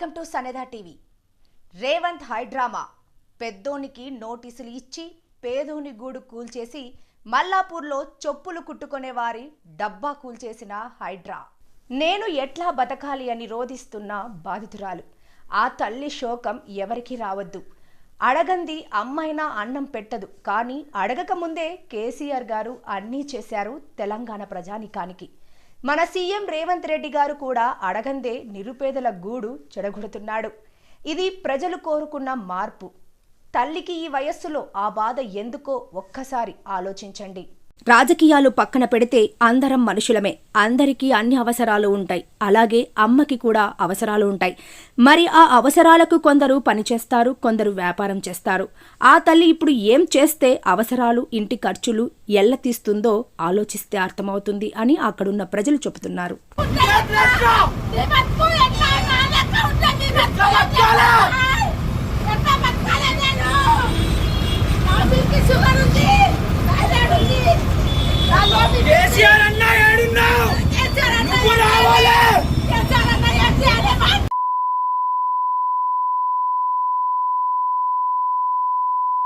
Welcome to సనేదా TV. Revanth high drama పెద్దోనికి నోటీసులు ఇచ్చి పేదోని గూడు కూల్చేసి మల్లాపూర్లో చెప్పులు కుట్టుకునే వారి డబ్బా కూల్చేసిన హైడ్రా నేను ఎట్లా బతకాలి అని రోధిస్తున్న బాధితురాలు. ఆ తల్లి శోకం ఎవరికి రావద్దు. అడగంది అమ్మైనా అన్నం పెట్టదు. కానీ అడగక ముందే కేసీఆర్ గారు అన్నీ చేశారు తెలంగాణ ప్రజానికానికి. మన సీఎం రేవంత్ రెడ్డి గారు కూడా అడగందే నిరుపేదల గూడు చెడగొడుతున్నాడు. ఇది ప్రజలు కోరుకున్న మార్పు. తల్లికి ఈ వయస్సులో ఆ బాధ ఎందుకో ఒక్కసారి ఆలోచించండి. రాజకీయాలు పక్కన పెడితే అందరం మనుషులమే. అందరికీ అన్ని అవసరాలు ఉంటాయి. అలాగే అమ్మకి కూడా అవసరాలు ఉంటాయి. మరి ఆ అవసరాలకు కొందరు పనిచేస్తారు కొందరు వ్యాపారం చేస్తారు. ఆ తల్లి ఇప్పుడు ఏం చేస్తే అవసరాలు ఇంటి ఖర్చులు ఎల్ల తీస్తుందో ఆలోచిస్తే అర్థమవుతుంది అని అక్కడున్న ప్రజలు చెబుతున్నారు.